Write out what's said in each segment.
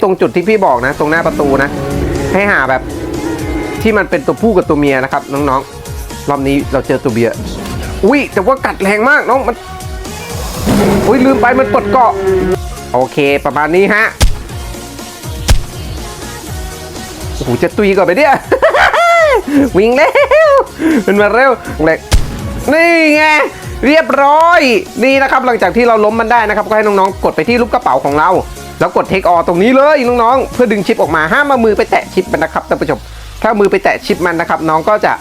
ตรงจุดที่พี่บอกนะ ตรงหน้าประตูนะ ให้หาแบบที่มันเป็นตัวผู้กับตัวเมียนะครับน้องๆรอบนี้เราเจอตัวเบียร์อุ้ยแต่ว่ากัดแรงมากน้องมันอุ้ยลืมไปมันปลดเกาะโอเคประมาณนี้ฮะโอ้โหจะตุยก่อนไปเนี่ยวิ่งเร็วมันมาเร็วเล็กนี่ไงเรียบร้อยนี่นะครับหลังจากที่เราล้มมันได้นะครับ ก็ให้น้องๆกดไปที่รูปกระเป๋าของเรา แล้วกดเทคออตรงนี้เลยน้องๆ เพื่อดึงชิปออกมาห้ามมามือไปแตะชิปมันนะครับท่านผู้ชม ถ้ามือไปแตะชิปมันนะครับ น้องก็จะ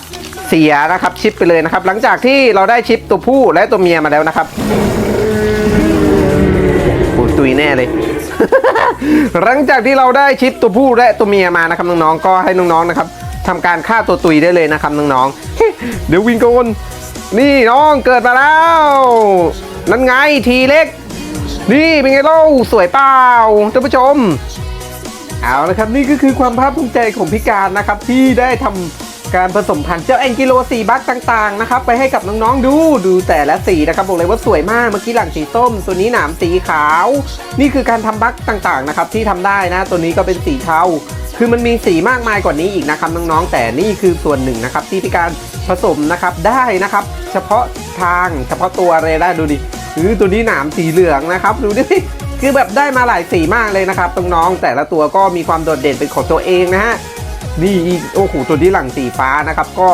เสียนะครับชิปไปเลยนะครับ หลังจากที่เราได้ชิปตัวผู้และตัวเมียมาแล้วนะครับโอ้ตุยแน่เลย หลังจากที่เราได้ชิปตัวผู้และตัวเมียมานะครับน้องๆก็ให้น้องๆนะครับทำการฆ่าตัวตุยได้เลยนะครับน้องๆเดี๋ยววิงโกนนี่น้องเกิดมาแล้วนั่นไงทีเล็ก นี่เป็นไงเล่าสวยเปล่าท่านผู้ชม เอาละครับนี่ก็คือความภาคภูมิใจของพิการนะครับ ที่ได้ทำการผสมพันธุ์เจ้าแองกิโลสีบัคต่างๆนะครับไปให้กับน้องๆดูดูแต่ละสีนะครับบอกเลยว่าสวยมากเมื่อกี้หลังสีส้ม ตัวนี้หนามสีขาว นี่คือการทำบัคต่างๆนะครับที่ทำได้นะตัวนี้ก็เป็นสีเทาคือมันมีสีมากมายกว่านี้อีกนะครับน้องๆแต่นี่คือส่วนหนึ่งนะครับที่พิการผสมนะครับได้นะครับ เฉพาะทางเฉพาะตัวเลยได้ดูดิ อือตัวนี้หนามสีเหลืองนะครับ ดูดิ คือแบบได้มาหลายสีมากเลยนะครับน้องๆแต่ละตัวก็มีความโดดเด่นเป็นของตัวเองนะฮะนี่โอ้โหตัวนี้หลังสีฟ้านะครับ ก็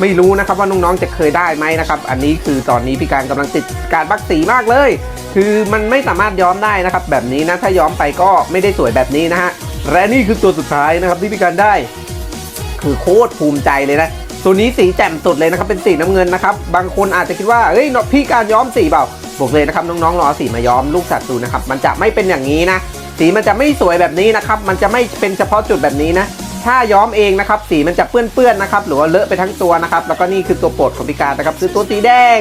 ไม่รู้นะครับว่าน้องๆจะเคยได้ไหมนะครับ อันนี้คือตอนนี้พี่การกำลังติดการบักสีมากเลย คือมันไม่สามารถย้อมได้นะครับ แบบนี้นะถ้าย้อมไปก็ไม่ได้สวยแบบนี้นะฮะและนี่คือตัวสุดท้ายนะครับที่พี่การได้ คือโคตรภูมิใจเลยนะตัวนี้สีแจ่มสุดเลยนะครับเป็นสีน้ำเงินนะครับ บางคนอาจจะคิดว่าเฮ้ยพี่การย้อมสีเปล่า บอกเลยนะครับน้องๆรอสีมาย้อมลูกสัตว์ดูนะครับมันจะไม่เป็นอย่างนี้นะ สีมันจะไม่สวยแบบนี้นะครับมันจะไม่เป็นเฉพาะจุดแบบนี้นะถ้าย้อมเองนะครับสีมันจะเปื้อนๆนะครับหรือว่าเลอะไปทั้งตัวนะครับแล้วก็นี่คือตัวโปรดของพิการนะครับคือตัวสีแดง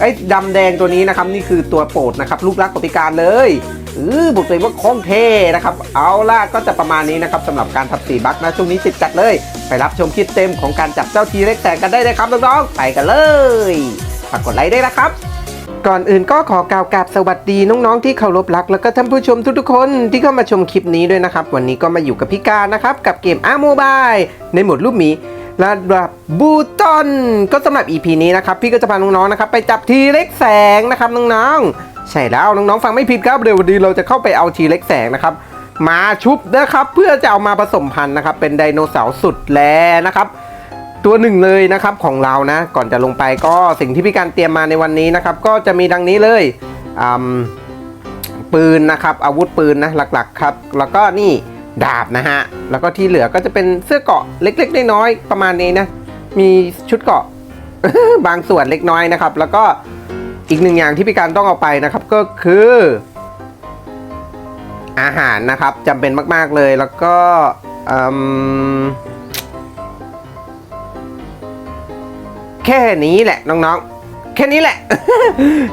ไอ้ดำแดงตัวนี้นะครับนี่คือตัวโปรดนะครับรูปลักของพิการเลยเออบอกเลยว่าคงเท่นะครับ เอาล่ะก็จะประมาณนี้นะครับสำหรับการทับสีบัคนะช่วงนี้ติดจัดเลย ไปรับชมคลิปเต็มของการจับเจ้าทีเล็กแตกกันได้เลยครับน้องๆไปกันเลยฝากกดไลค์ด้วยนะครับ ก่อนอื่นก็ขอกล่าวกราบสวัสดีน้องๆที่เคารพรัก แล้วก็ท่านผู้ชมทุกๆคนที่เข้ามาชมคลิปนี้ด้วยนะครับ วันนี้ก็มาอยู่กับพี่การนะครับ กับเกมอาโมบายในหมดรูปหมีระดับบูตอนก็สำหรับ EP นี้นะครับ พี่ก็จะพาน้องๆนะครับ ไปจับทีเล็กแสงนะครับน้องๆใช่แล้วน้องๆฟังไม่ผิดครับเดี๋ยววันนี้เราจะเข้าไปเอาทีเล็กแสงนะครับ มาชุบนะครับ เพื่อจะเอามาผสมพันธุ์นะครับ เป็นไดโนเสาร์สุดแลนะครับ ตัวหนึ่งเลยนะครับของเรานะ ก่อนจะลงไปก็สิ่งที่พี่การเตรียมมาในวันนี้นะครับ ก็จะมีดังนี้เลยอืมปืนนะครับ อาวุธปืนนะหลักๆครับ แล้วก็นี่ดาบนะฮะ แล้วก็ที่เหลือก็จะเป็นเสื้อเกาะเล็กๆน้อยๆประมาณนี้นะ มีชุดเกาะบางส่วนเล็กน้อยนะครับ แล้วก็อีกหนึ่งอย่างที่พี่การต้องเอาไปนะครับก็คือ อาหารนะครับจำเป็นมาก ๆเลยแล้วก็อืม แค่นี้แหละน้องๆ แค่นี้แหละ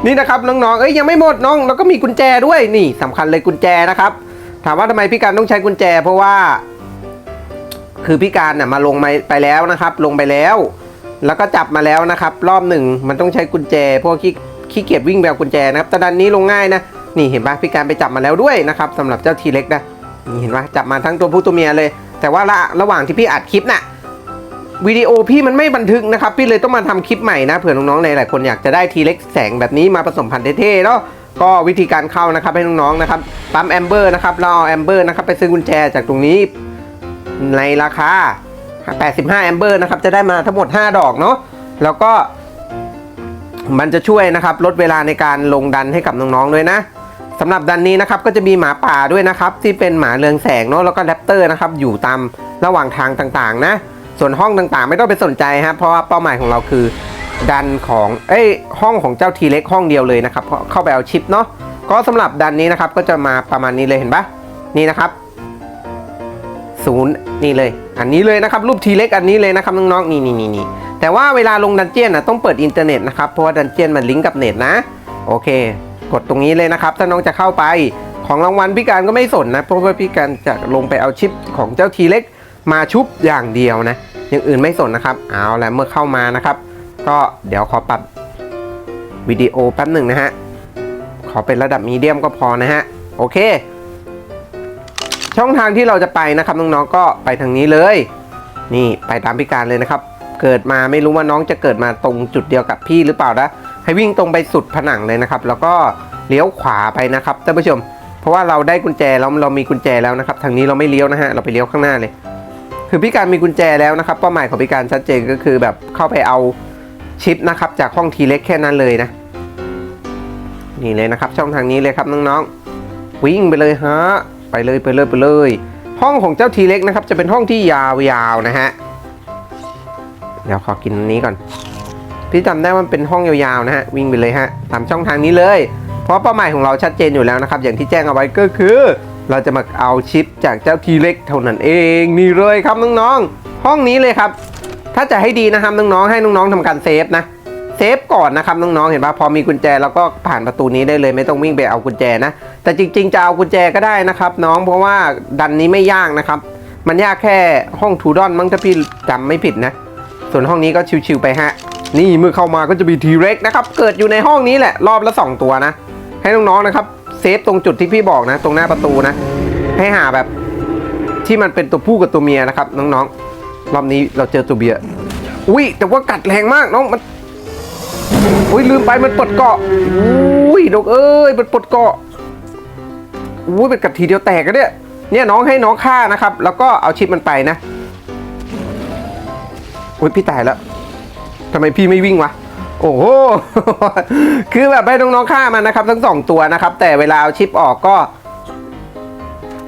นี่นะครับน้องๆ เอ้ยยังไม่หมดน้องแล้วก็มีกุญแจด้วยนี่สำคัญเลยกุญแจนะครับ ถามว่าทำไมพี่การต้องใช้กุญแจ เพราะว่า คือพี่การน่ะมาลงไปแล้วนะครับ ลงไปแล้ว แล้วก็จับมาแล้วนะครับ รอบหนึ่งมันต้องใช้กุญแจเพราะขี้ขี้เกียจวิ่งแบบกุญแจนะครับแต่ดันนี้ลงง่ายนะนี่เห็นปะพี่การไปจับมาแล้วด้วยนะครับสำหรับเจ้าทีเล็กนะนี่เห็นปะจับมาทั้งตัวผู้ตัวเมียเลย แต่ว่าระระหว่างที่พี่อัดคลิปน่ะ วิดีโอพี่มันไม่บันทึกนะครับ พี่เลยต้องมาทำคลิปใหม่นะเผื่อน้องๆหลายๆคนอยากจะได้ทีเล็กแสงแบบนี้มาผสมพันธุ์เท่ๆเนาะก็วิธีการเข้านะครับให้น้องๆนะครับปั๊มแอมเบอร์นะครับเราเอาแอมเบอร์นะครับไปซื้อกุญแจจากตรงนี้ในราคา 85แอมเบอร์นะครับจะได้มาทั้งหมด 5 ดอกเนาะแล้วก็มันจะช่วยนะครับลดเวลาในการลงดันให้กับน้องๆด้วยนะสำหรับดันนี้นะครับก็จะมีหมาป่าด้วยนะครับที่เป็นหมาเรืองแสงเนาะแล้วก็แรปเตอร์นะครับอยู่ตามระหว่างทางต่างๆนะ ส่วนห้องต่างๆ ไม่ต้องไปสนใจครับเพราะว่าเป้าหมายของเราคือดันของเอ้ยห้องของเจ้าทีเล็กห้องเดียวเลยนะครับเพราะเข้าไปเอาชิปเนาะก็สำหรับดันนี้นะครับก็จะมาประมาณนี้เลยเห็นปะนี่นะครับศูนย์นี่เลย อันนี้เลยนะครับรูปทีเล็กอันนี้เลยนะครับน้องๆนี่นี่นี่นี่แต่ว่าเวลาลงดันเจียนนะต้องเปิดอินเทอร์เน็ตนะครับเพราะว่าดันเจียนมันลิงก์กับเน็ตนะโอเค กดตรงนี้เลยนะครับ ถ้าน้องจะเข้าไปของรางวัลพี่การก็ไม่สนนะเพราะว่าพี่การจะลงไปเอาชิปของเจ้าทีเล็กมาชุบอย่างเดียวนะ อย่างอื่นไม่สนนะครับ เอาแล้วเมื่อเข้ามานะครับ ก็เดี๋ยวขอปรับวิดีโอแป๊บหนึ่งนะฮะ ขอเป็นระดับมีเดียมก็พอนะฮะ โอเค ช่องทางที่เราจะไปนะครับน้องๆก็ไปทางนี้เลย นี่ไปตามพิการเลยนะครับ เกิดมาไม่รู้ว่าน้องจะเกิดมาตรงจุดเดียวกับพี่หรือเปล่านะ ให้วิ่งตรงไปสุดผนังเลยนะครับ แล้วก็เลี้ยวขวาไปนะครับท่านผู้ชม เพราะว่าเราได้กุญแจแล้วเรามีกุญแจแล้วนะครับ ทางนี้เราไม่เลี้ยวนะฮะ เราไปเลี้ยวข้างหน้าเลย คือพี่การมีกุญแจแล้วนะครับเป้าหมายของพี่การชัดเจนก็คือแบบเข้าไปเอาชิปนะครับจากห้องทีเล็กแค่นั้นเลยนะ นี่เลยนะครับ ช่องทางนี้เลยครับน้องๆวิ่งไปเลยฮะไปเลยไปเลยไปเลย ห้องของเจ้าทีเล็กนะครับ จะเป็นห้องที่ยาวๆนะฮะเดี๋ยวขอกินอันนี้ก่อน พี่จำได้ว่ามันเป็นห้องยาวๆนะฮะวิ่งไปเลยฮะตามช่องทางนี้เลย เพราะเป้าหมายของเราชัดเจนอยู่แล้วนะครับ อย่างที่แจ้งเอาไว้ก็คือ เราจะมาเอาชิปจากเจ้าทีเล็กเท่านั้นเองนี่เลยครับน้องๆห้องนี้เลยครับ ถ้าจะให้ดีนะครับน้องๆให้น้องๆทำการเซฟนะเซฟก่อนนะครับน้องๆเห็นปะพอมีกุญแจแล้วก็ผ่านประตูนี้ได้เลยไม่ต้องวิ่งไปเอากุญแจนะ แต่จริง ๆ จะเอากุญแจก็ได้นะครับ น้องเพราะว่าดันนี้ไม่ยากนะครับ มันยากแค่ห้องทูดอนมั้งถ้าพี่จำไม่ผิดนะ ส่วนห้องนี้ก็ชิวๆไปฮะนี่เมื่อเข้ามาก็จะมีทีเร็กนะครับ เกิดอยู่ในห้องนี้แหละ รอบละ 2 ตัวนะ ให้น้องๆนะครับ เซฟตรงจุดที่พี่บอกนะ ตรงหน้าประตูนะ ให้หาแบบที่มันเป็นตัวผู้กับตัวเมียนะครับ น้องๆ รอบนี้เราเจอตัวเบียร์อุ้ยแต่ว่ากัดแรงมากน้องมันอุ้ยลืมไปมันปลดเกาะอุ้ยดกเอ้ยมันปลดเกาะอุ้ยเป็นกัดทีเดียวแตกกันเนี่ยเนี่ยน้องให้น้องฆ่านะครับ แล้วก็เอาชิปมันไปนะอุ้ยพี่ตายแล้วทำไมพี่ไม่วิ่งวะ โอ้โห คือแบบให้น้องๆฆ่ามันนะครับ ทั้งสองตัวนะครับ แต่เวลาเอาชิปออกก็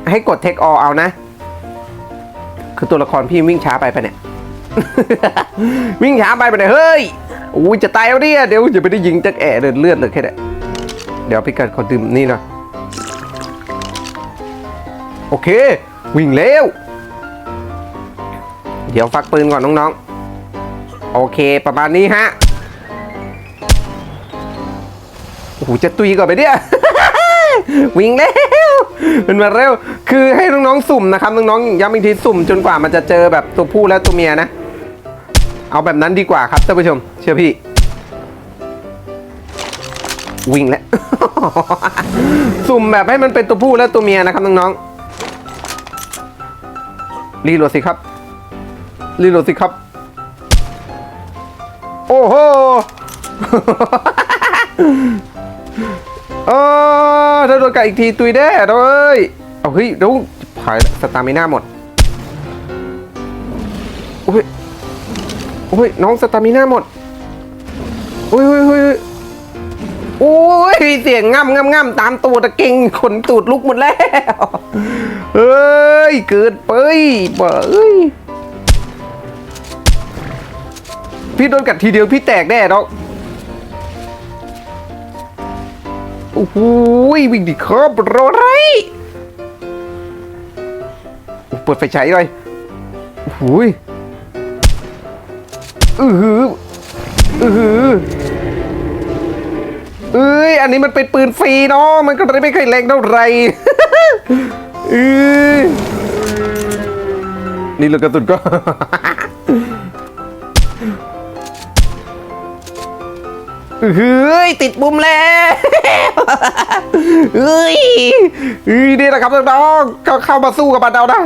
ให้กดเทคออเอานะ คือตัวละครพี่วิ่งช้าไปปะเนี่ย วิ่งช้าไปปะเนี่ย เฮ้ยอุ้จะตายแล้วเนี่ยเดี๋ยวจะไปได้ยิงจักแอะเลือดเลือดเลยแค่ไหนเดี๋ยวพี่กัดขอดื่มนี่หน่อยโอเค วิ่งเร็ว เดี๋ยวฟักปืนก่อนน้องๆ โอเคประมาณนี้ฮะ จะตุยก่อนไปเนี่ย วิ่งเร็วมันมาเร็ว คือให้น้องๆสุ่มนะครับน้องๆย้ำอีกทีสุ่มจนกว่ามันจะเจอแบบตัวผู้และตัวเมียนะ เอาแบบนั้นดีกว่าครับท่านผู้ชม เชื่อพี่วิ่งแล้ว สุ่มแบบให้มันเป็นตัวผู้และตัวเมียนะครับน้องๆรีโหลดสิครับ รีโหลดสิครับ โอ้โห เออถ้าโดนกัดอีกทีตุยแน่เอ้ยเอาเฮ้ยเดี๋ยวหายสตามิน่าหมดโอ้ยโอ้ยน้องสตามิน่าหมดโอ้ยโอ้ยโอ้ยโอ้ยเสียงง่ำง่ำง่ำตามตัวตะเก่งขนตูดลุกหมดแล้วเอ้ยเกิดไปเบ้ยพี่โดนกัดทีเดียวพี่แตกแน่น้อง อ้โหวิ่งดิครับรอไรเปิดไฟฉายเลยโอ้โหอือหืออือหือเอ้ยอันนี้มันเป็นปืนฟรีเนาะมันก็เลยไม่เคยแรงเท่าไหร่เออนี่ลูกกระสุนก็ เฮ้ยติดมุมแล้วเฮ้ยเฮ้ยนี่แหละครับน้องๆเข้ามาสู้กับมันเรานะ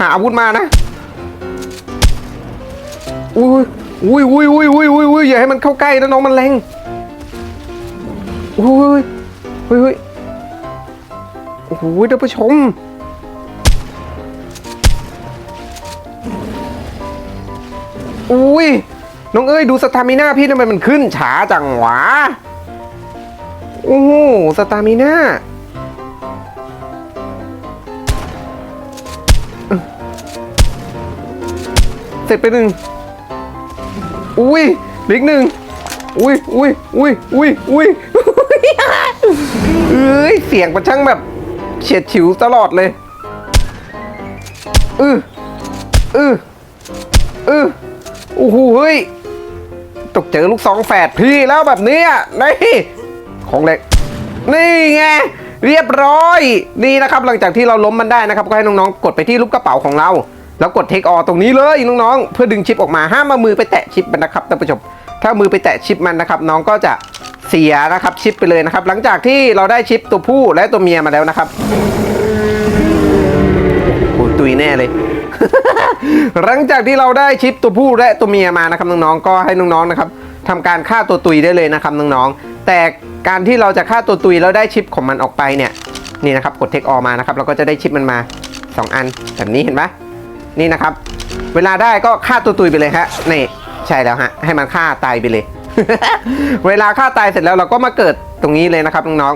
หาอาวุธมานะอุ้ยอุ้ยอุ้ยอุ้ยอุ้ยอุ้ยอุ้ยอย่าให้มันเข้าใกล้นะน้องมันแรงอุ้ยอุ้ยอุ้ยโอ้โหท่านผู้ชมอุ้ย น้องเอ้ยดูสตามิน่าพี่ทำไมมันขึ้นช้าจังหวะโอ้โหสตามิน่าเสร็จไปหนึ่งอุ้ยลิกหนึ่งอุ้ยอุ้ยอุ้ยอุ้ยอุ้ยเอ้ยเสียงมันช่างแบบเฉียดฉิวตลอดเลยอืออืออือโอ้โหเฮ้ย ตกเจอลูกสองแฝดพี่แล้วแบบนี้นี่ของเล็ก นี่ไงเรียบร้อย นี่นะครับหลังจากที่เราล้มมันได้นะครับ ก็ให้น้องๆ กดไปที่รูปกระเป๋าของเรา แล้วกดเทคออตรงนี้เลยน้องๆ เพื่อดึงชิปออกมาห้ามมามือไปแตะชิปมันนะครับท่านผู้ชมถ้ามือไปแตะชิปมันนะครับ น้องก็จะเสียนะครับชิปไปเลยนะครับ หลังจากที่เราได้ชิปตัวผู้และตัวเมียมาแล้วนะครับโอ้ตุยแน่เลย หลังจากที่เราได้ชิปตัวผู้และตัวเมียมานะครับน้องๆก็ให้น้องๆนะครับทำการฆ่าตัวตุยได้เลยนะครับน้องๆแต่การที่เราจะฆ่าตัวตุยแล้วได้ชิปของมันออกไปเนี่ยนี่นะครับกดเทคออกมานะครับเราก็จะได้ชิปมันมาสองอันแบบนี้เห็นปะนี่นะครับ เวลาได้ก็ฆ่าตัวตุยไปเลยฮะนี่ใช่แล้วฮะให้มันฆ่าตายไปเลย เวลาฆ่าตายเสร็จแล้วเราก็มาเกิดตรงนี้เลยนะครับน้อง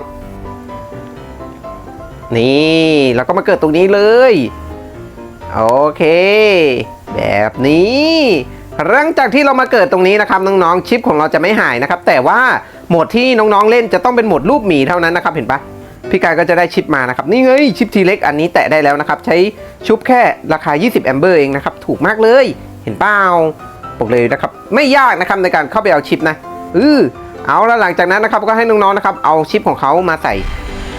ๆนี่เราก็มาเกิดตรงนี้เลย โอเค แบบนี้หลังจากที่เรามาเกิดตรงนี้นะครับน้องๆชิปของเราจะไม่หายนะครับ แต่ว่าโหมดที่น้องๆเล่นจะต้องเป็นโหมดรูปหมีเท่านั้นนะครับเห็นปะพี่กายก็จะได้ชิปมานะครับนี่ไงชิปทีเล็กอันนี้แตะได้แล้วนะครับ ใช้ชุบแค่ราคา 20 แอมเบอร์เองนะครับ ถูกมากเลย เห็นเปล่าบอกเลยนะครับ ไม่ยากนะครับในการเข้าไปเอาชิปนะอือเอาแล้วหลังจากนั้นนะครับก็ให้น้องๆนะครับเอาชิปของเขามาใส่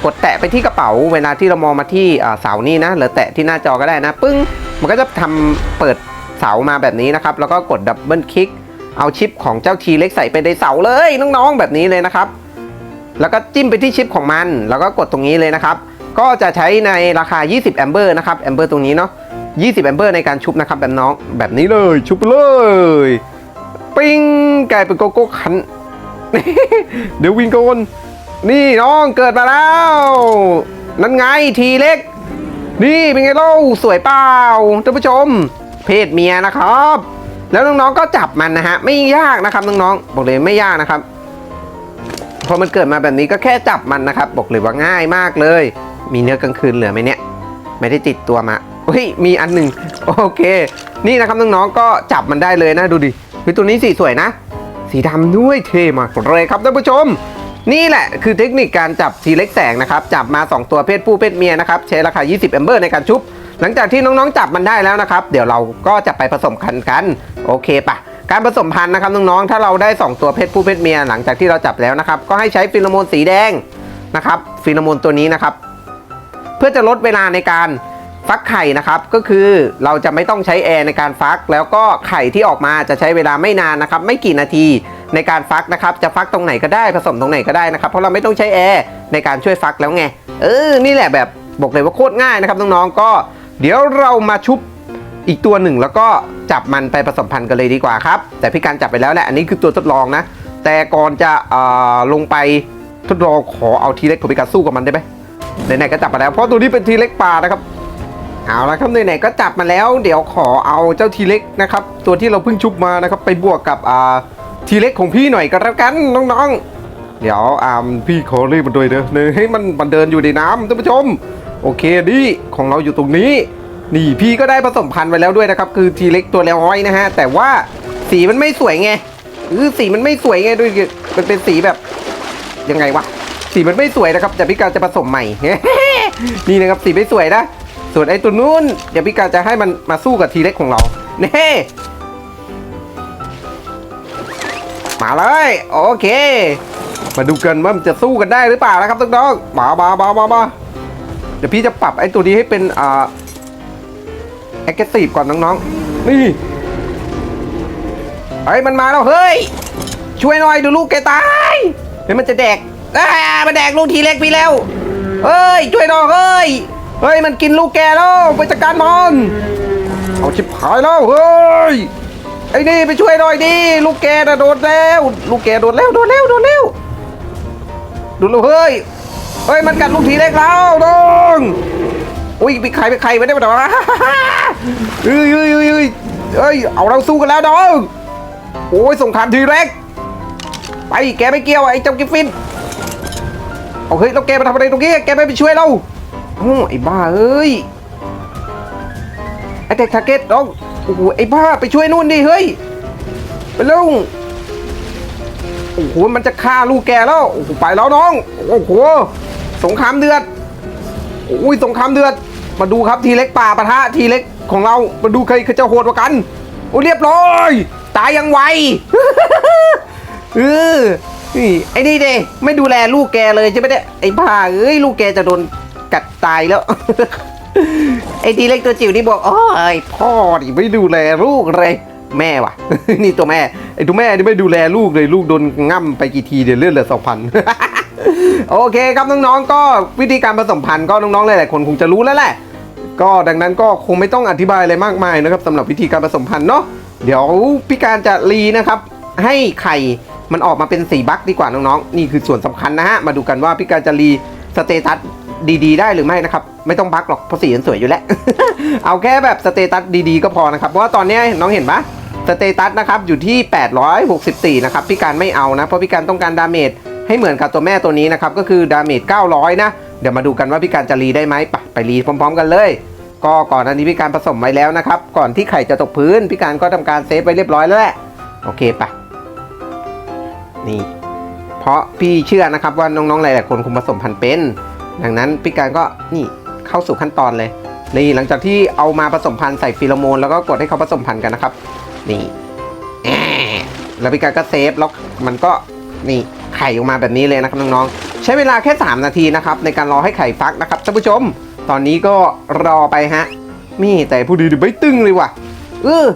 กดแตะไปที่กระเป๋า เวลาที่เรามองมาที่เสานี่นะหรือแตะที่หน้าจอก็ได้นะปึ้งมันก็จะทำเปิดเสามาแบบนี้นะครับ แล้วก็กดดับเบิลคลิกเอาชิปของเจ้าทีเล็กใส่ไปในเสาเลยน้องๆแบบนี้เลยนะครับ แล้วก็จิ้มไปที่ชิปของมัน แล้วก็กดตรงนี้เลยนะครับ ก็จะใช้ในราคา 20 แอมเบอร์นะครับแอมเบอร์ตรงนี้เนาะ 20 แอมเบอร์ในการชุบนะครับแบบน้องแบบนี้เลยชุบเลยปิ้งกลายเป็นโกโก้คันเดี๋ยววิ่งโกน นี่น้องเกิดมาแล้ว นั่นไงทีเล็ก นี่เป็นไงเล่าสวยเปล่าท่านผู้ชม เพศเมียนะครับ แล้วน้องๆก็จับมันนะฮะ ไม่ยากนะครับน้องๆบอกเลยไม่ยากนะครับพอมันเกิดมาแบบนี้ก็แค่จับมันนะครับ บอกเลยว่าง่ายมากเลย มีเนื้อกลางคืนเหลือไหมเนี่ย ไม่ได้ติดตัวมาเฮ้ยมีอันหนึ่งโอเค นี่นะครับน้องๆก็จับมันได้เลยนะดูดิเฮ้ยตัวนี้สีสวยนะ สีดำด้วยเท่มากเลยครับท่านผู้ชม นี่แหละคือเทคนิคการจับทีเล็กแสงนะครับจับมา 2 ตัวเพศผู้เพศเมียนะครับใช้ราคา 20 แอมเบอร์ในการชุบ หลังจากที่น้องๆจับมันได้แล้วนะครับ เดี๋ยวเราก็จะไปผสมพันธุ์กันโอเคปะการผสมพันธุ์นะครับน้องๆถ้าเราได้ 2 ตัวเพศผู้เพศเมียหลังจากที่เราจับแล้วนะครับก็ให้ใช้ฟิโลโมนสีแดงนะครับฟิโลโมนตัวนี้นะครับ เพื่อจะลดเวลาในการฟักไข่นะครับก็คือเราจะไม่ต้องใช้แอร์ในการฟัก แล้วก็ไข่ที่ออกมาจะใช้เวลาไม่นานนะครับไม่กี่นาที ในการฟักนะครับ จะฟักตรงไหนก็ได้ผสมตรงไหนก็ได้นะครับ เพราะเราไม่ต้องใช้แอร์ในการช่วยฟักแล้วไง เออ นี่แหละแบบบอกเลยว่าโคตรง่ายนะครับน้องๆ ก็เดี๋ยวเรามาชุบอีกตัวหนึ่งแล้วก็จับมันไปผสมพันธุ์กันเลยดีกว่าครับ แต่พี่การจับไปแล้วแหละ อันนี้คือตัวทดลองนะ แต่ก่อนจะเอ่อลงไปทดลองขอเอาทีเล็กของพี่การสู้กับมันได้ไหมไหนๆก็จับมาแล้ว เพราะตัวนี้เป็นทีเล็กป่านะครับ เอาละครับไหนๆก็จับมาแล้ว เดี๋ยวขอเอาเจ้าทีเล็กนะครับ ตัวที่เราเพิ่งชุบมานะครับ ไปบวกกับอ่า ทีเล็กของพี่หน่อยก็แล้วกันน้องๆ เดี๋ยวอ่าพี่ขอเรียกมันด้วยเด้อเนี่ยให้มันมันเดินอยู่ในน้ำท่านผู้ชม โอเคนี่ของเราอยู่ตรงนี้ นี่พี่ก็ได้ผสมพันธุ์ไว้แล้วด้วยนะครับ คือทีเล็กตัวแล้วห้อยนะฮะ แต่ว่าสีมันไม่สวยไงคือสีมันไม่สวยไงด้วยมันเป็นสีแบบยังไงวะสีมันไม่สวยนะครับแต่พี่กาจะผสมใหม่ นี่นะครับสีไม่สวยนะส่วนไอ้ตัวนู้นเดี๋ยวพี่กาจะให้มันมาสู้กับทีเล็กของเราเน่ มาเลย โอเค มาดูกันว่ามันจะสู้กันได้หรือเปล่านะครับน้องๆมามามามามาเดี๋ยวพี่จะปรับไอ้ตัวนี้ให้เป็นอ่าแอคทีฟก่อนน้องๆ นี่เฮ้ยมันมาแล้วเฮ้ย ช่วยหน่อยดูลูกแกตายเฮ้ยมันจะแดกอ่ามันแดกลูกทีเล็กพี่แล้วเฮ้ยช่วยหน่อยเฮ้ยเฮ้ยมันกินลูกแกแล้วไปจัดการมันเอาชิบหายแล้วเฮ้ย ไอ้นี่ไปช่วยหน่อยดิลูกแกนะโดนแล้ว ลูกแกโดนแล้วโดนแล้วโดนแล้วโดนแล้วเฮ้ยเฮ้ยมันกัดลูกทีเล็กแล้วดงอุ้ยไปใครไปใครไม่ได้มาดอกเฮ้ยเฮ้ยเฮ้ยเฮ้ยเฮ้ยเอาเราสู้กันแล้วดองโอ้ยสงครามทีเล็กไปแกไม่เกี่ยวไอ้เจ้ากิฟฟินเอาเฮ้ยแล้วแกมาทำอะไรตรงนี้แกไม่ไปช่วยเราโอ้ไอ้บ้าเอ้ยไอ้เด็กทาร์เก็ตน้อง โอ้โหไอ้บ้าไปช่วยนู่นดิเฮ้ยไปเร็วโอ้โหมันจะฆ่าลูกแกแล้วโอ้โหไปแล้วน้องโอ้โหสงครามเดือดโอ้ยสงครามเดือด มาดูครับทีเล็กป่าปะทะทีเล็กของเรามาดูใครจะโหดกว่ากันโอ้เรียบร้อยตายยังไวเออไอ้นี่เดไม่ดูแลลูกแกเลยใช่ไหมเนี่ยไอ้บ้าเอ้ยลูกแกจะโดนกัดตายแล้ว ไอ้ทีเล็กตัวจิ๋วนี่บอกโอ้พ่อนี่ไม่ดูแลลูกเลยแม่ว่ะ นี่ตัวแม่ไอ้ตัวแม่นี่ไม่ดูแลลูกเลยลูกโดนง่ำไปกี่ทีเดี๋ยวเลือดเหลือสองพันโอเคครับน้องๆ ก็วิธีการผสมพันธุ์ก็น้องๆหลายๆคนคงจะรู้แล้วแหละ ก็ดังนั้นก็คงไม่ต้องอธิบายอะไรมากมายนะครับสำหรับวิธีการผสมพันธุ์เนาะเดี๋ยวพี่การจะรีนะครับ ให้ไข่มันออกมาเป็นสีบักดีกว่าน้องๆ นี่คือส่วนสำคัญนะฮะ มาดูกันว่าพี่การจะรีสเตตัส ดีๆ ได้หรือไม่นะครับ ไม่ต้องบักหรอกเพราะสีมันสวยอยู่แล้ว เอาแค่แบบสเตตัสดีๆก็พอนะครับ เพราะว่าตอนนี้น้องเห็นปะสเตตัสนะครับอยู่ที่ 864 นะครับ พี่การไม่เอานะ เพราะพี่การต้องการดาเมจให้เหมือนกับตัวแม่ตัวนี้นะครับ ก็คือดาเมจ 900 นะ เดี๋ยวมาดูกันว่าพี่การจะรีได้ไหมไปไปรีพร้อม ๆ กันเลย ก็ก่อนอันนี้พี่การผสมไว้แล้วนะครับ ก่อนที่ไข่จะตกพื้นพี่การก็ทำการเซฟไว้เรียบร้อยแล้วแหละ โอเคปะนี่ เพราะพี่เชื่อนะครับว่าน้องๆหลายๆคนคงผสมพันธุ์เป็น ดังนั้นพี่การก็นี่เข้าสู่ขั้นตอนเลยนี่หลังจากที่เอามาผสมพันธุ์ใส่ฟีโรโมนแล้วก็กดให้เขาผสมพันธุ์กันนะครับ นี่แล้วพี่การก็เซฟแล้วมันก็นี่ไข่ออกมาแบบนี้เลยนะครับน้องๆใช้เวลาแค่ 3 นาทีนะครับในการรอให้ไข่ฟักนะครับท่านผู้ชม ตอนนี้ก็รอไปฮะนี่แต่ผู้ดีไม่ตึงเลยว่ะเออ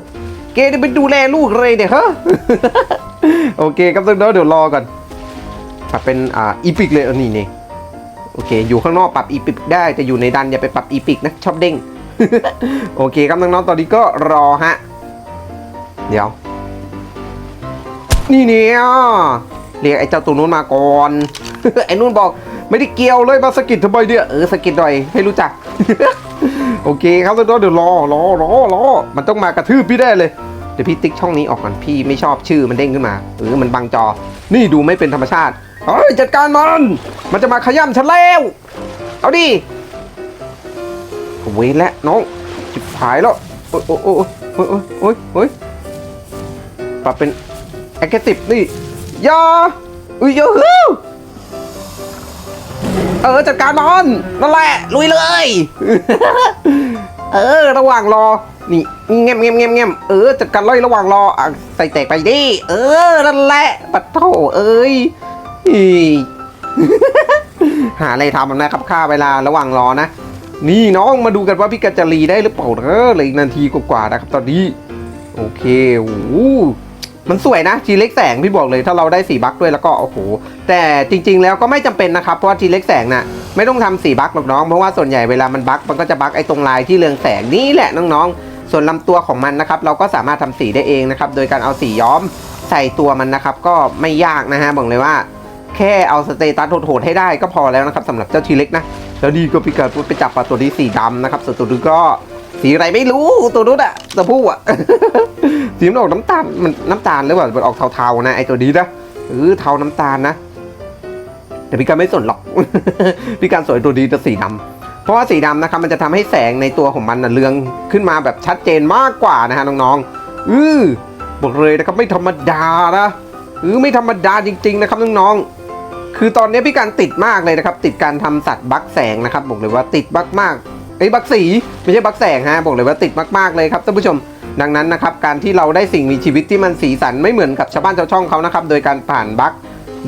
เกจะไปดูแลลูกเลยเดี๋ยวเฮ้อโอเคครับน้องๆเดี๋ยวรอก่อนเป็นอ่าอีพิกเลยออนี่นี่ โอเค อยู่ข้างนอกปรับอีพิกได้แต่อยู่ในดันอย่าไปปรับอีพิกนะชอบเด้ง โอเคครับน้องๆตอนนี้ก็รอฮะ เดี๋ยว นี่เนี่ยเรียกไอ้เจ้าตัวนู้นมาก่อน ไอ้นู้นบอกไม่ได้เกี่ยวเลยมาสกิดทำไมเนี่ยเออสกิดหน่อยให้รู้จัก โอเคครับน้องๆเดี๋ยวรอรอรอรอมันต้องมากระทืบพี่ได้เลยเดี๋ยวพี่ติ๊กช่องนี้ออกก่อนพี่ไม่ชอบชื่อมันเด้งขึ้นมาเออมันบังจอ นี่ดูไม่เป็นธรรมชาติ เฮ้ยจัดการมัน มันจะมาขย้ำฉันแล้ว เอาดิเว้ยและน้องจิบหายแล้ว โอ้ยโอ้ยโอ้ยโอ้ยโอ้ยโอ้ยปรับเป็นแอคทีฟนี่ยาอุ้ยยอะฮู้เออจัดการมันนั่นแหละลุยเลย เออระหว่างรอ นี่เงียบเงียบเงียบเงียบเออจัดการไล่ระหว่างรอใส่แตกไปดิ เออนั่นแหละปัดโถเอ้ย อีหาอะไรทำนะครับค่าเวลาระหว่างรอนะ นี่น้องมาดูกันว่าพี่กัจจารีได้หรือเปล่าเออเหลยอีกนาทีกว่าๆนะครับ ตอนนี้ โอเคโอ้มันสวยนะทีเล็กแสงพี่บอกเลยถ้าเราได้สีบัคด้วยแล้วก็โอ้โหแต่จริง ๆ แล้วก็ไม่จำเป็นนะครับเพราะว่าทีเล็กแสงน่ะไม่ต้องทำสีบัคหรอกน้องเพราะว่าส่วนใหญ่เวลามันบัคมันก็จะบัคไอ้ตรงลายที่เรืองแสงนี่แหละน้องๆ ส่วนลำตัวของมันนะครับเราก็สามารถทำสีได้เองนะครับโดยการเอาสีย้อมใส่ตัวมันนะครับ ก็ไม่ยากนะฮะบอกเลยว่า แค่เอาสเตตัสโหดๆให้ได้ก็พอแล้วนะครับสำหรับเจ้าทีเล็กนะ แล้วนี่ก็พี่การพูดไปจับปลาตัวนี้สีดำนะครับส่วนตัวนู้นก็สีอะไรไม่รู้ตัวนู้นอะตัวผู้อะสีมันออกน้ำตาลมันน้ำตาลหรือเปล่ามันออกเทาๆนะไอตัวนี้นะเออเทาน้ำตาลนะ แต่พี่การไม่สนหรอกพี่การสวยตัวดีแต่สีดำเพราะว่าสีดำนะครับมันจะทำให้แสงในตัวของมันนะเรืองขึ้นมาแบบชัดเจนมากกว่านะฮะน้องๆอือบอกเลยนะครับไม่ธรรมดานะเออไม่ธรรมดาจริง ๆ นะครับน้องๆ คือตอนนี้พี่การติดมากเลยนะครับ ติดการทำสัตว์บักแสงนะครับบอกเลยว่าติดมากๆไอ้บักสีไม่ใช่บักแสงฮะบอกเลยว่าติดมากๆเลยครับท่านผู้ชมดังนั้นนะครับการที่เราได้สิ่งมีชีวิตที่มันสีสันไม่เหมือนกับชาวบ้านชาวช่องเขานะครับโดยการผ่านบัก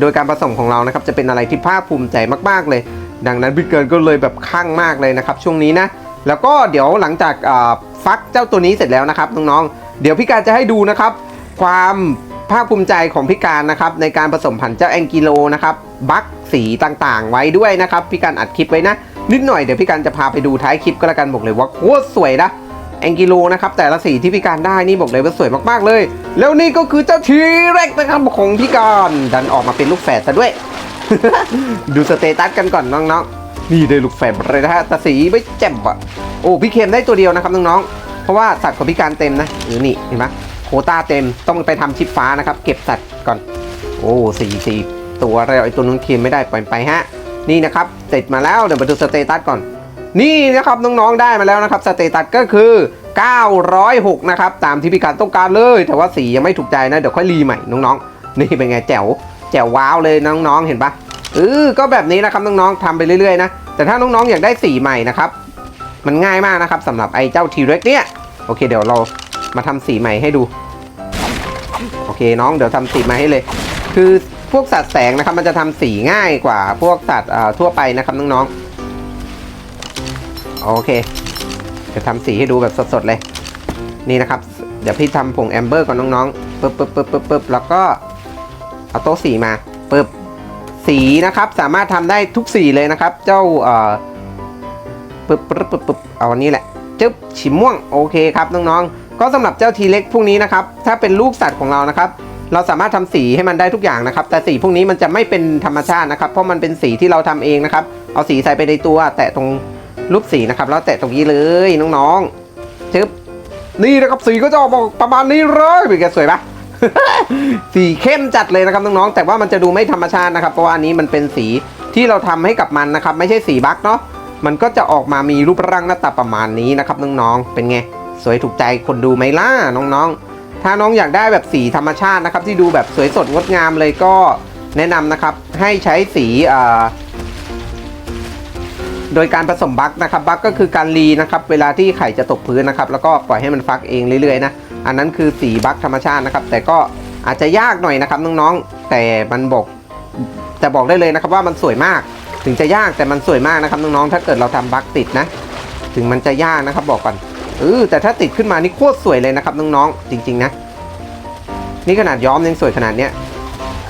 โดยการผสมของเรานะครับจะเป็นอะไรที่ภาคภูมิใจมากๆเลย ดังนั้นพี่เกินก็เลยแบบคลั่งมากเลยนะครับช่วงนี้นะแล้วก็เดี๋ยวหลังจากฟักเจ้าตัวนี้เสร็จแล้วนะครับน้องๆเดี๋ยวพี่การจะให้ดูนะครับความภาคภูมิใจของพี่การนะครับในการผสมพันเจ้าแองกิโลนะครับ บัคสีต่างๆ ไว้ด้วยนะครับ พี่การอัดคลิปไว้นะ นิดหน่อยเดี๋ยวพี่การจะพาไปดูท้ายคลิปก็แล้วกันบอกเลยว่าโคตรสวยนะแองกิโลนะครับแต่ละสีที่พี่การได้นี่บอกเลยว่าสวยมากๆเลย แล้วนี่ก็คือเจ้าทีเร็กนะครับของพี่การดันออกมาเป็นลูกแฝดซะด้วย ดูสเตตัสกันก่อนน้องๆนี่ได้ลูกแฝดเลยนะฮะแต่สีไม่แจ่มอะโอ้พี่เคมได้ตัวเดียวนะครับน้องๆเพราะว่าสัตว์ของพี่การเต็มนะหรือนี่เห็นไหมโคต้าเต็มต้องไปทำชิปฟ้านะครับ เก็บสัตว์ก่อน โอ้สีสี ตัวแล้วไอ้ตัวนู้นเคมไม่ได้ปล่อยไปฮะนี่นะครับเสร็จมาแล้วเดี๋ยวมาดูสเตตัสก่อน นี่นะครับน้องๆได้มาแล้วนะครับสเตตัสก็คือ 906 นะครับตามที่พี่การต้องการเลย แต่ว่าสียังไม่ถูกใจนะเดี๋ยวค่อยรีใหม่น้องๆ นี่เป็นไงแจ๋วแจ๋วว้าวเลยน้องๆเห็นปะเออก็แบบนี้นะครับน้องๆทำไปเรื่อยๆนะแต่ถ้าน้องๆอยากได้สีใหม่นะครับมันง่ายมากนะครับสำหรับไอ้เจ้าทีเร็กเนี่ยโอเคเดี๋ยวเรามาทำสีใหม่ให้ดูโอเคน้องเดี๋ยวทำสีใหม่ให้เลย คือ พวกสัตว์แสงนะครับ มันจะทำสีง่ายกว่าพวกสัตว์ทั่วไปนะครับน้องๆ โอเค จะทำสีให้ดูแบบสดๆเลย นี่นะครับ เดี๋ยวพี่ทำผงแอมเบอร์ก่อนน้องๆปึ๊บปึ๊บปึ๊บปึ๊บปึ๊บแล้วก็เอาโต๊ะสีมาปึ๊บสีนะครับสามารถทำได้ทุกสีเลยนะครับ เจ้าเอ่อปึ๊บปึ๊บปึ๊บปึ๊บเอาอันนี้แหละจึ๊บฉีม่วงโอเคครับน้องๆก็สำหรับเจ้าทีเล็กพวกนี้นะครับ ถ้าเป็นลูกสัตว์ของเรานะครับ เราสามารถทำสีให้มันได้ทุกอย่างนะครับ แต่สีพวกนี้มันจะไม่เป็นธรรมชาตินะครับ เพราะมันเป็นสีที่เราทำเองนะครับ เอาสีใส่ไปในตัว แตะตรงรูปสีนะครับ แล้วแตะตรงนี้เลยน้องๆจึ๊บนี่นะครับสีก็จะออกมาประมาณนี้เลยเป็นไงสวยปะสีเข้มจัดเลยนะครับน้องๆแต่ว่ามันจะดูไม่ธรรมชาตินะครับ เพราะว่าอันนี้มันเป็นสีที่เราทำให้กับมันนะครับ ไม่ใช่สีบั๊กเนาะมันก็จะออกมามีรูปร่างหน้าตาประมาณนี้นะครับน้องๆเป็นไงสวยถูกใจคนดูไหมล่ะน้องๆ ถ้าน้องอยากได้แบบสีธรรมชาตินะครับ ที่ดูแบบสวยสดงดงามเลยก็แนะนำนะครับให้ใช้สีโดยการผสมบัคนะครับบัคก็คือการรีนะครับเวลาที่ไข่จะตกพื้นนะครับแล้วก็ปล่อยให้มันฟักเองเรื่อยๆนะอันนั้นคือสีบัคธรรมชาตินะครับ แต่ก็อาจจะยากหน่อยนะครับน้องๆแต่มันบอกจะบอกได้เลยนะครับว่ามันสวยมาก ถึงจะยากแต่มันสวยมากนะครับน้องๆถ้าเกิดเราทำบัคติดนะ ถึงมันจะยากนะครับบอกก่อน เออแต่ถ้าติดขึ้นมานี่โคตรสวยเลยนะครับน้องๆจริง ๆ นะ นี่ขนาดย้อมยังสวยขนาดเนี้ย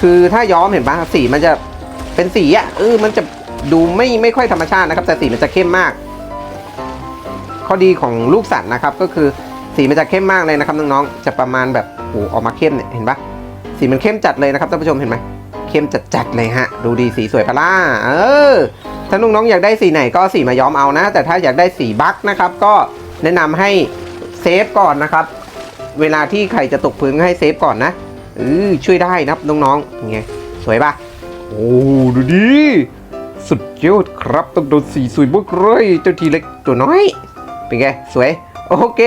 คือถ้าย้อมเห็นปะสีมันจะเป็นสีอะเออมันจะดูไม่ไม่ค่อยธรรมชาตินะครับ แต่สีมันจะเข้มมาก ข้อดีของลูกสัตว์นะครับ ก็คือสีมันจะเข้มมากเลยนะครับน้องๆจะประมาณแบบโอ้ออกมาเข้มเนี่ยเห็นปะสีมันเข้มจัดเลยนะครับท่านผู้ชมเห็นไหมเข้มจัดๆเลยฮะ ดูดีสีสวยพะล่าเออถ้าน้องๆอยากได้สีไหนก็สีมาย้อมเอานะ แต่ถ้าอยากได้สีบั๊กนะครับ ก็ แนะนำให้เซฟก่อนนะครับ เวลาที่ไข่จะตกพื้นให้เซฟก่อนนะเออช่วยได้นะครับน้องๆยังไงสวยปะโอ้ดูดีสุดยอดครับต้องโดนสีสวยบุกเลยเจ้าทีเล็กตัวน้อย เป็นไง สวย โอเค